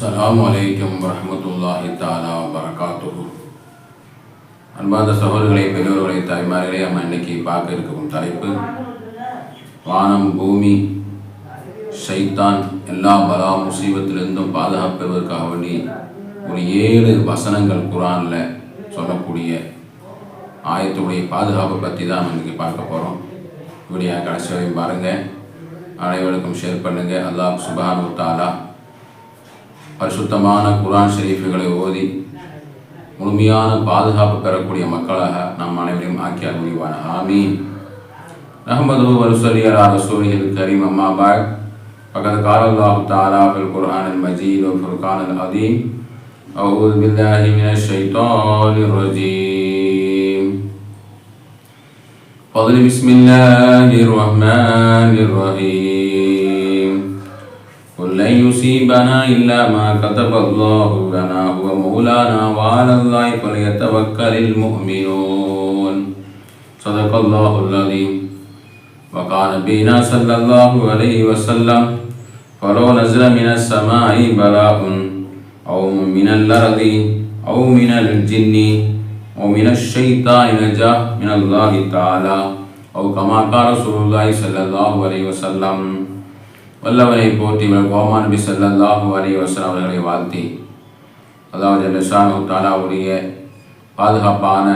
அஸ்லாம் வலைக்கம் வரமத்துல்லாஹி தாலா வரகாத்துஹு அன்பார்ந்த சகோதரர்களை பெரியோர்களை தாய்மார்களே நம்ம இன்னைக்கு பார்க்க இருக்கும் தலைப்பு வானம் பூமி சைத்தான் எல்லா பலா முசீபத்திலிருந்தும் பாதுகாப்பதற்காக வேண்டி ஒரு ஏழு வசனங்கள் குரானில் சொல்லக்கூடிய ஆயத்துடைய பாதுகாப்பை பற்றி தான் நம்ம இன்னைக்கு பார்க்க போகிறோம் வீடியோ கடைசி வரையும் பாருங்கள் அனைவருக்கும் ஷேர் பண்ணுங்கள் அல்லாஹ் சுபானு தாலா பரிசுத்தமான குரான் ஷெரீஃபுகளை ஓதி முழுமையான பாதுகாப்பு பெறக்கூடிய மக்களாக நாம் அனைவரையும் ஆக்கியார் முடிவான ஆமீன் நஹமது வருசலி அலா ரசூலில் கரீம் அம்மா பாக் فقد قال الله تعالى في القرآن المجيد والفرقان العظيم أعوذ بالله من الشيطان الرجيم فضل بسم الله الرحمن الرحيم قل لن يصيبنا إلا ما كتب الله لنا هو مولانا وعلى الله فليتوكل المؤمنون. صدق الله العظيم. وقال نبينا صلى الله عليه وسلم فلو نزل من السماء بلاء أو من الأرض أو من الجن أو من الشيطان نجاة من الله تعالى أو كما قال رسول الله صلى الله عليه وسلم வல்லவனை போற்றி கோமா நபி ஸல்லல்லாஹு அலி வசன் அவர்களை வாழ்த்தி அதாவது ஜல்லஷானு தாலாவுடைய பாதுகாப்பான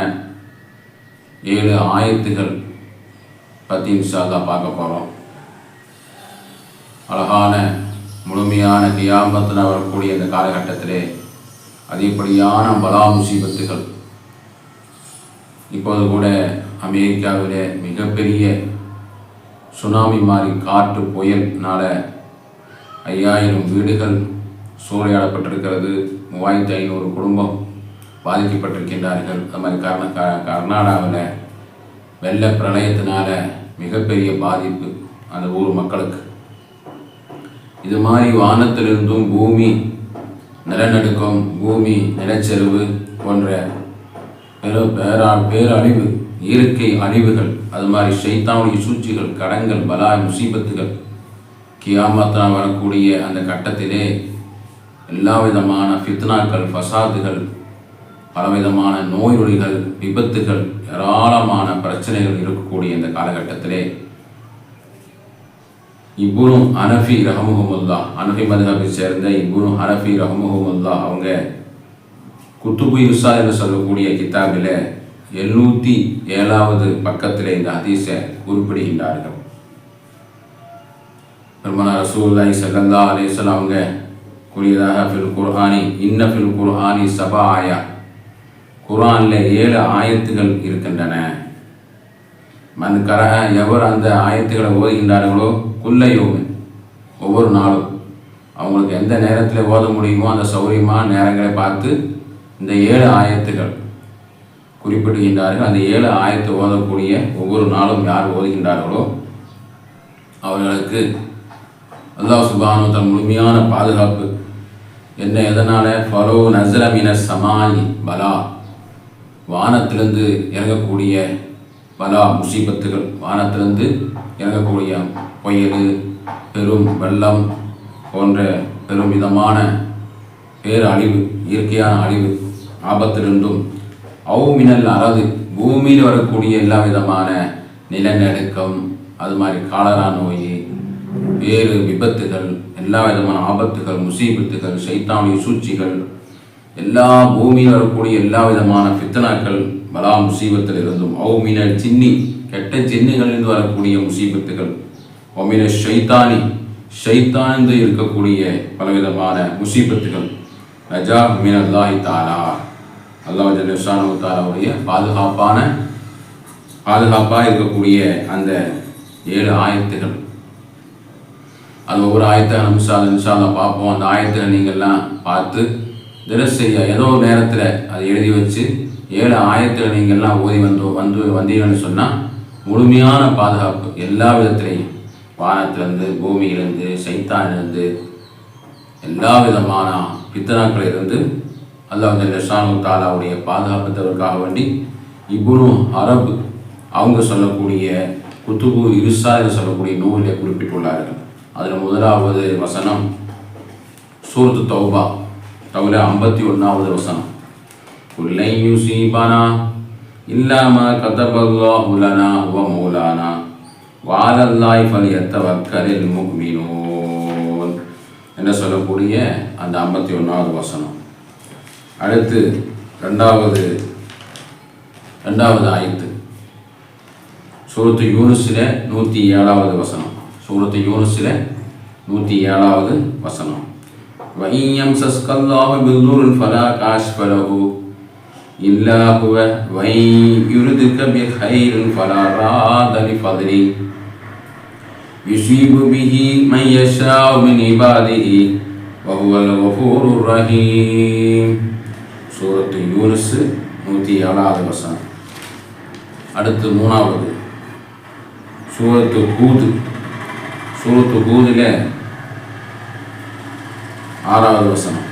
ஏழு ஆயத்துகள் பற்றி இன்ஷால்லா பார்க்க போகிறோம் அழகான முழுமையான கியாமத்தில் வரக்கூடிய இந்த காலகட்டத்திலே அதிகப்படியான பலா முசீபத்துகள். இப்போது கூட அமெரிக்காவிலே மிகப்பெரிய சுனாமி மாதிரி காற்று புயல்னால ஐயாயிரம் வீடுகள் சூறையாடப்பட்டிருக்கிறது. மூவாயிரத்தி ஐநூறு குடும்பம் பாதிக்கப்பட்டிருக்கின்றார்கள். அது மாதிரி கர்நா க கர்நாடகாவில் வெள்ள பிரளயத்தினால மிகப்பெரிய பாதிப்பு அந்த ஊர் மக்களுக்கு. இது மாதிரி வானத்திலிருந்தும் பூமி நிலநடுக்கம் பூமி நிலச்சரிவு போன்ற பெரு பேரா பேரழிவு இயற்கை அழிவுகள் அது மாதிரி ஷைத்தானுடைய சூழ்ச்சிகள் கடங்கள் பலாய் முசீபத்துகள் கியாமத்தா வரக்கூடிய அந்த கட்டத்திலே எல்லா விதமான ஃபித்னாக்கள் ஃபசாதுகள் பலவிதமான நோய் நொடிகள் விபத்துகள் ஏராளமான பிரச்சனைகள் இருக்கக்கூடிய இந்த காலகட்டத்திலே இப்னு அனஃபி ரஹமுகமுல்லா அனஃபி மதுஹபை சேர்ந்த இப்னு அனஃபி ரஹமுகமுல்லா அவங்க குத்துபு யுசா என்று சொல்லக்கூடிய கிதாபில் எழுநூற்றி ஏழாவது பக்கத்தில் இந்த ஹதீஸை குறிப்பிடுகின்றார்கள். பெருமனா ரசூல்லாய் சகந்தா அலேஸ்லாம் அவங்க கூறியதாக ஃபில் குர்ஹானி இன்ன ஃபில் குர்ஹானி சபா ஆயா. குர்ஆனில் ஏழு ஆயத்துகள் இருக்கின்றன. மன் கரக எவர் அந்த ஆயத்துகளை ஓதுகின்றார்களோ குல்லையோவன் ஒவ்வொரு நாளும். அவங்களுக்கு எந்த நேரத்தில் ஓத முடியுமோ அந்த சௌரியமான நேரங்களை பார்த்து இந்த ஏழு ஆயத்துகள் குறிப்பிடுகின்றார்கள். அந்த ஏழு ஆயத்தை ஓதக்கூடிய ஒவ்வொரு நாளும் யார் ஓதுகின்றார்களோ அவர்களுக்கு அல்லாஹ் சுபானு தன் முழுமையான பாதுகாப்பு. என்ன எதனால்? ஃபலோ நசரமின சமானி பலா. வானத்திலிருந்து இறங்கக்கூடிய பலா முசீபத்துகள். வானத்திலிருந்து இறங்கக்கூடிய புயல் பெரும் வெள்ளம் போன்ற பெரும் விதமான பேர் அழிவு இயற்கையான அழிவு ஆபத்திலிருந்தும் அவுமினல் அறது பூமியில் வரக்கூடிய எல்லா விதமான நிலநடுக்கம் அது மாதிரி காலரா நோய் வேறு விபத்துகள் எல்லா விதமான ஆபத்துகள் முசீபத்துகள் சைத்தானிய சூழ்ச்சிகள் எல்லா பூமியில் வரக்கூடிய எல்லா விதமான பித்தனாக்கள் பலா முசீபத்தில் இருந்தும் அவுமினல் சின்னி கெட்ட சின்னிகளிலிருந்து வரக்கூடிய முசீபத்துகள் ஒமின ஷைத்தானி ஷைத்தானிந்து இருக்கக்கூடிய பலவிதமான முசீபத்துகள். ரஜா மின் தாய் தாலா அல்லாஹ் ஜல்ஷானு பாதுகாப்பான பாதுகாப்பாக இருக்கக்கூடிய அந்த ஏழு ஆயத்துகள். அது ஒவ்வொரு ஆயத்தை நிமிஷா நிமிஷால பார்ப்போம். அந்த ஆயத்தை நீங்கள்லாம் பார்த்து தினசரியா ஏதோ ஒரு நேரத்தில் அதை எழுதி வச்சு ஏழு ஆயத்தில் நீங்கள்லாம் ஓதி வந்து வந்து வந்தீங்கன்னு சொன்னால் முழுமையான பாதுகாப்பு எல்லா விதத்திலையும். வானத்திலிருந்து பூமியிலிருந்து சைத்தானிலிருந்து எல்லா விதமான பித்தனாக்களிலிருந்து அல்லாஹ் ஜல்லஷானு தாலாவுடைய பாதுகாப்பதற்காக வேண்டி இப்னு அரப் அவங்க சொல்லக்கூடிய குத்துபு இருசா என்று சொல்லக்கூடிய நூலில் குறிப்பிட்டுள்ளார்கள். அதில் முதலாவது வசனம் சூரத்து தௌபா தவிர ஐம்பத்தி ஒன்றாவது வசனம். குல்லை யுசீபனா இல்லாம கதபல்லா உலனா வ மூலானா. வாலல்லாய் ஃபலியத்தவக்கலில் முக்மினூன் என்று சொல்லக்கூடிய அந்த ஐம்பத்தி ஒன்றாவது வசனம். அடுத்து ரெண்டாவது ரெண்டாவது ஆயத்து சூரத்து யூனுஸில் நூற்றி ஏழாவது வசனம் சூரத்து யூனுஸில் நூற்றி ஏழாவது வசனம் வையம் சஸ்கல்லாஹு பில்லுருன் ஃபலா காஷ்பலஹு இல்லா ஹுவ வை யுருதுக பிஹைரின் ஃபலா ராத லிஃபத்லி يصيب به من يشاء من عباده وهو الغفور الرحيم சூரத்து யூனிஸு நூற்றி ஏழாவது வசனம். அடுத்து மூணாவது. சூரத்து கூது சூரத்து கூதில் ஆறாவது வசனம்.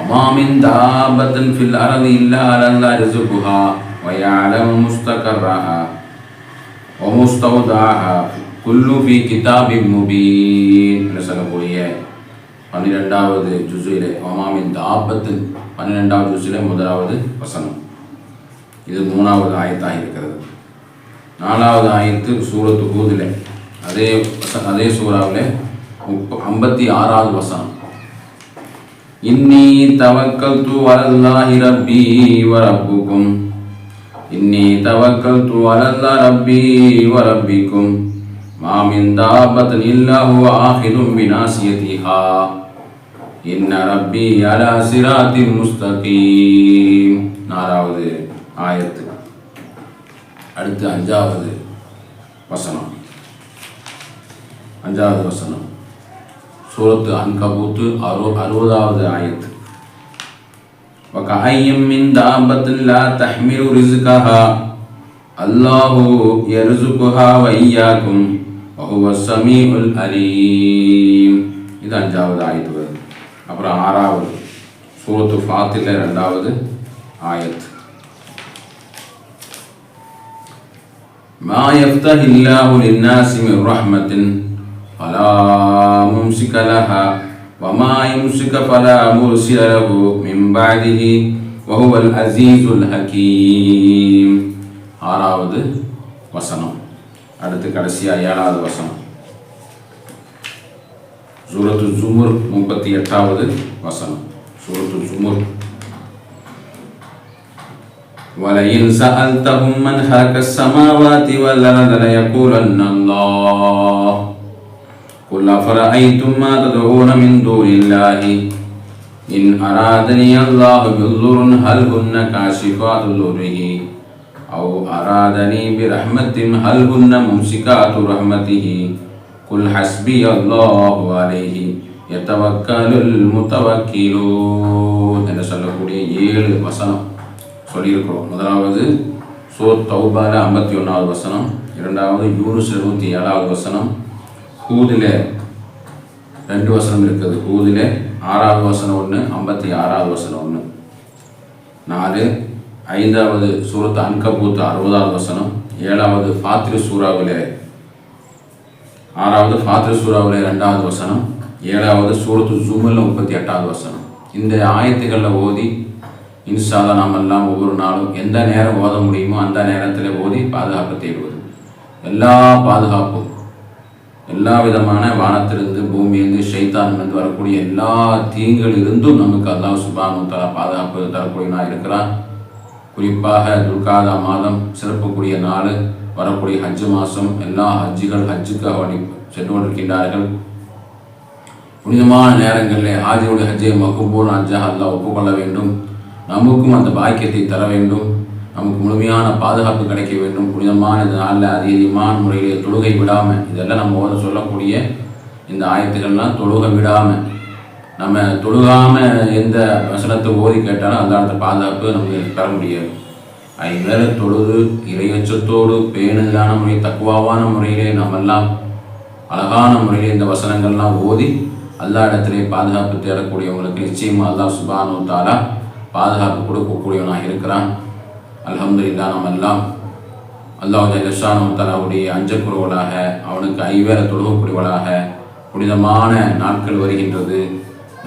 அமாமின் தாபத்தன் ஃபில் அரது இல்லா அலல்லா ரிசுகுஹா வயாலம் முஸ்தகர்ரஹா ஒமுஸ்தௌதாஹா குல்லு ஃபி கிதாபி முபீன் என்று சொல்லக்கூடிய பன்னிரெண்டாவது ஜுசுயிலே ஒமாமின் தாபத்தின் பன்னிரெண்டாவது ஜுசுயிலே முதலாவது வசனம் இது மூணாவது ஆயத்தாக இருக்கிறது நாலாவது ஆயத்து சூரத்து ஹூதில் அதே அதே சூறாவில் முப்ப ஐம்பத்தி ஆறாவது வசனம் இன்னி தவக்கல் தூ வரல்லாஹி ரப்பி வரப்புக்கும் இன்னி தவக்கல் தூ வரல்லா ரப்பி வரப்பிக்கும் மா மின் தாபத்தன் இல்லா ஹுவ ஆஹிதும் பினாசியதிஹா இன்ன ரப்பி அலா சிராத்தின் முஸ்தகீம் நாலாவது ஆயத்து அடுத்து அஞ்சாவது வசனம் அஞ்சாவது வசனம் சூரத்து அன்கபூத்து அறு அறுபதாவது ஆயத்து وكأي من دابة لا تحمل رزقها الله يرزقها وإياكم وهو السميع العليم இது அஞ்சாவது ஆயத்து வருது அப்புறம் ஆறாவது சூரத்து ஃபாத்தில் ரெண்டாவது ஆயத்து ما يفتح الله للناس من رحمة فلا ممسك لها وما يمسك فلا مرسل له من بعده وهو العزيز الحكيم ஆறாவது வசனம் அடுத்து கடைசியா ஏழாவது வசனம் சூரத்து ஜுமுர் முப்பத்தி எட்டாவது வசனம் சூரத்து ஜுமுர் ولئن سألتهم من خلق السماوات والأرض ليقولن الله قل أفرأيتم ما تدعون من دون الله إن أرادني الله بضر هل هن كاشفات ضره أو أرادني برحمة هل هن ممسكات رحمته قل حسبي الله عليه يتوكل المتوكلون என்று சொல்லக்கூடிய ஏழு வசனம் சொல்லியிருக்கிறோம் முதலாவது சூர் தௌபால ஐம்பத்தி ஒன்றாவது வசனம் இரண்டாவது யூனுஸ் இருபத்தி ஏழாவது வசனம் ஹூதில் ரெண்டு வசனம் இருக்குது ஹூதில் ஆறாவது வசனம் ஒன்று ஐம்பத்தி ஆறாவது வசனம் ஒன்று நாலு ஐந்தாவது சூரத்து அன்கபூத் அறுபதாவது வசனம் ஏழாவது ஃபாத்ரி சூறாவிலே ஆறாவது ஃபாத்ரி சூறாவிலே ரெண்டாவது வசனம் ஏழாவது சூரத்து ஜுமல் முப்பத்தி எட்டாவது வசனம். இந்த ஆயத்துகளில் ஓதி இன்சாத நாம் எல்லாம் ஒவ்வொரு நாளும் எந்த நேரம் ஓத முடியுமோ அந்த நேரத்தில் ஓதி பாதுகாப்பு தேடுவது. எல்லா பாதுகாப்பும் எல்லா விதமான வானத்திலிருந்து பூமியிலிருந்து ஷைத்தானிலிருந்து வரக்கூடிய எல்லா தீங்குகள் இருந்தும் நமக்கு அல்லாஹ் சுபானு தலா பாதுகாப்பு தரக்கூடியவனாக இருக்கிறான். குறிப்பாக துர்காதா மாதம் சிறப்புக்குரிய நாள் வரக்கூடிய ஹஜ்ஜு மாதம் எல்லா ஹஜ்ஜுகள் ஹஜ்ஜுக்காக வழி சென்று கொண்டிருக்கின்றார்கள். புனிதமான நேரங்களில் ஹாஜியுடைய ஹஜ்ஜை மக்குபூர் ஹஜ்ஜாக அல்லா ஒப்புக்கொள்ள வேண்டும். நமக்கும் அந்த பாக்கியத்தை தர வேண்டும். நமக்கு முழுமையான பாதுகாப்பு கிடைக்க வேண்டும். புனிதமான இந்த நாளில் அதிகமான முறையிலே தொழுகை விடாமல் இதெல்லாம் நம்ம ஓத சொல்லக்கூடிய இந்த ஆயத்துக்கள்லாம் தொழுகை விடாமல் நம்ம தொழுகாமல் எந்த வசனத்தை ஓதி கேட்டாலும் அந்த இடத்த பாதுகாப்பு நமக்கு பெற முடியாது. ஐவேளை தொழுது இறையச்சத்தோடு பேணுதலான முறை தக்குவாவான முறையிலே நம்மெல்லாம் அழகான முறையில் இந்த வசனங்கள்லாம் ஓதி எல்லா இடத்துலையும் பாதுகாப்பு தேடக்கூடியவங்களுக்கு நிச்சயமாக அல்லாஹ் சுபானு தாலா பாதுகாப்பு கொடுக்கக்கூடியவனாக இருக்கிறான். அல்ஹம்துலில்லா நம்ம எல்லாம் அல்லாஹ் ஜல்லஷானு தாலாவுடைய அஞ்சக்குருவலாக அவனுக்கு ஐவேல தொழுகக்கூடியவளாக புனிதமான நாட்கள் வருகின்றது.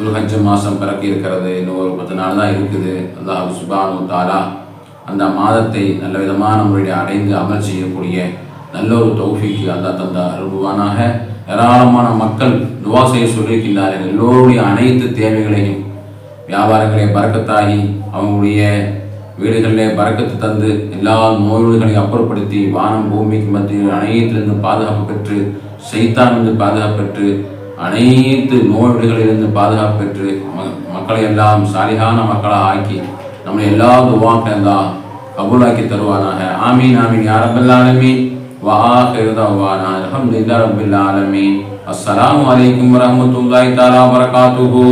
துல்ஹஜ் மாதம் பிறக்க இருக்கிறது இன்னும் ஒரு பத்து நாள் தான் இருக்குது. அல்லாஹ் சுபானு தாலா அந்த மாதத்தை நல்ல விதமான முறையில் அடைந்து அமல் செய்யக்கூடிய நல்ல ஒரு தௌஃபிக்கு அல்லாஹ் தந்தா அருள்வானாக. ஏராளமான மக்கள் துவா செய்ய சொல்லியிருக்கின்றார்கள் எல்லோருடைய அனைத்து தேவைகளையும் வியாபாரங்களை பறக்கத்தாகி அவங்களுடைய வீடுகளிலே பறக்கத்து தந்து எல்லா நோய்களையும் அப்புறப்படுத்தி வானம் பூமிக்கு மத்தியில் அனைத்திலிருந்து பாதுகாப்பு பெற்று சைத்தானிலிருந்து பாதுகாப்பு பெற்று அனைத்து நோய்களிலிருந்து பாதுகாப்பு பெற்று மக்களை எல்லாம் சாலிகான மக்களாக ஆக்கி நம்மளை எல்லா துவாக்கெல்லாம் கபூலாக்கி தருவானாக ஆமீன் ஆமீன் யாரபில்லாலமீன் வாஹிருதவானா அலமதுல்லா ரபில்லாலமீன் அஸ்ஸலாமு அலைக்கும் வரமத்துல்லாஹி தாலா வரகாத்துஹூ